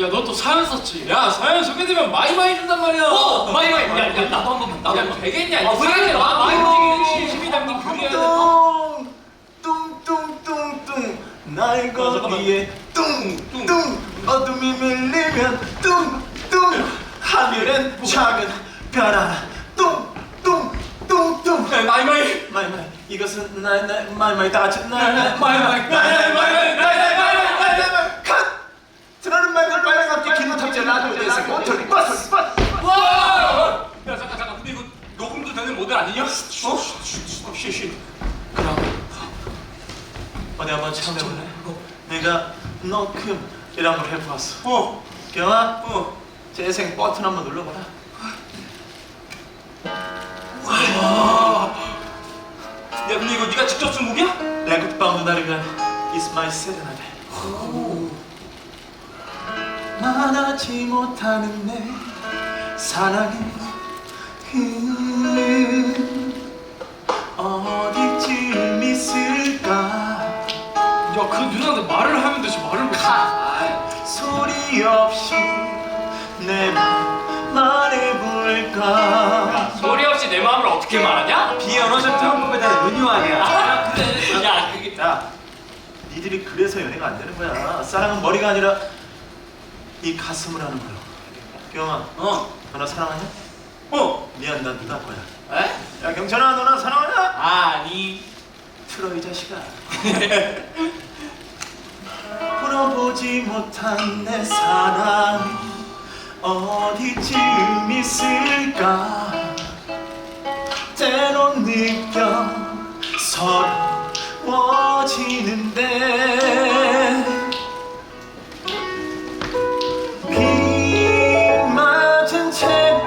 야 너 또 사연 썼지? 야 사연 소개되면 마이마이 준단 말이야. 어, 마이 마이. 야, 야 나도 한 번만. 나도 야 되겠냐? 아, 왜 이렇게 마이마이 진심이 담긴 글이야. 뚱, 뚱뚱뚱뚱 날 어, 거기에 뚱뚱 어둠이 밀리면 뚱뚱 하늘엔 작은 별 하나 뚱뚱뚱뚱 마이마이. 마이마이 이것은 나의 나의 마이마이 다 같이 나의 나의 마이마이 마이마이 마이마이 그럼. 어디 한번 참여볼래? 내가 너큼이라 한번 해보았어. 어. 경아? 어. 재생 버튼 한번 눌러봐라. 야 근데 이거 네가 직접 쓴 곡이야? 레그 바운드 나르간 It's my serenade. 말하지 못하는 내 사랑의 그 내맘 말해볼까 소리 없이 내 마음을 어떻게 말하냐? 한국에 대한 은유 아니야 아, 그래. 야, 그게 야, 니들이 그래서 연애가 안 되는 거야. 사랑은 머리가 아니라 이 가슴을 하는 거야. 경아, 어. 너나 사랑하냐? 어. 미안, 난 누나 거야. 에? 야, 경찬아, 너나 사랑하냐? 아니. 틀어 이 자식아. 풀어보지 못한 내 사랑이 어디쯤 있을까? 때론 느껴 서러워지는데 비 맞은 채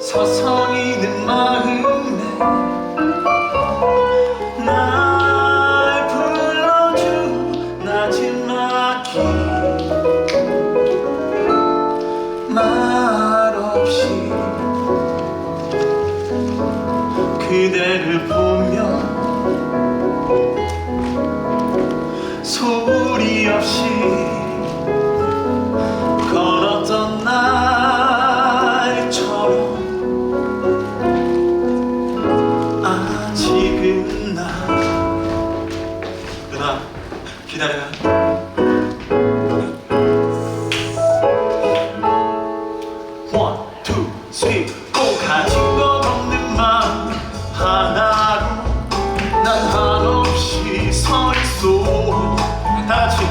서성이는 마음에 날 불러준 나지막히 기다려 One, 가진 것 없는 마음 하나로. 난 한없이 서 있어 다 같이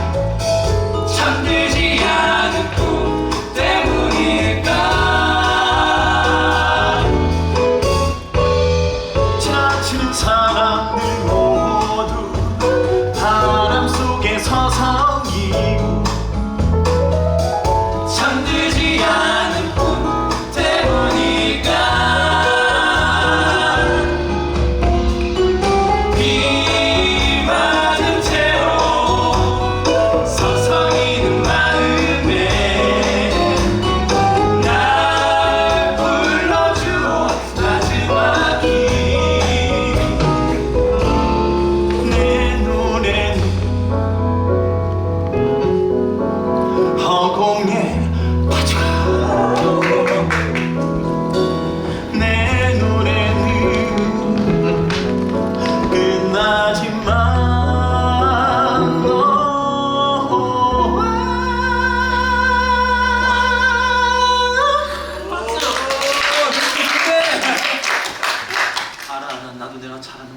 잠들지 않은 꿈 때문일까? 지나치는 사람들 모두 바람 曹操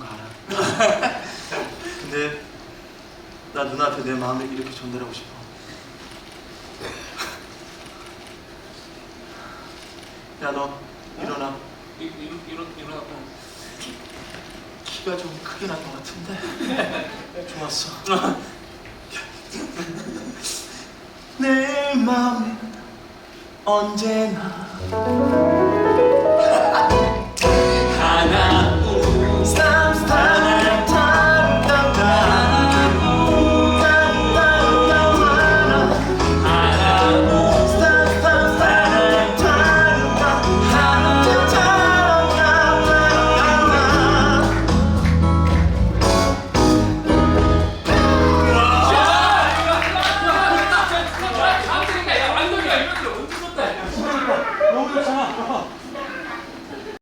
거 알아. 근데 나 누나한테 내 마음을 이렇게 전달하고 싶어. 야 너 일어나. 이- 이- 이런 이런 키가 좀 크게 난 것 같은데. 좋았어. 내 마음은 언제나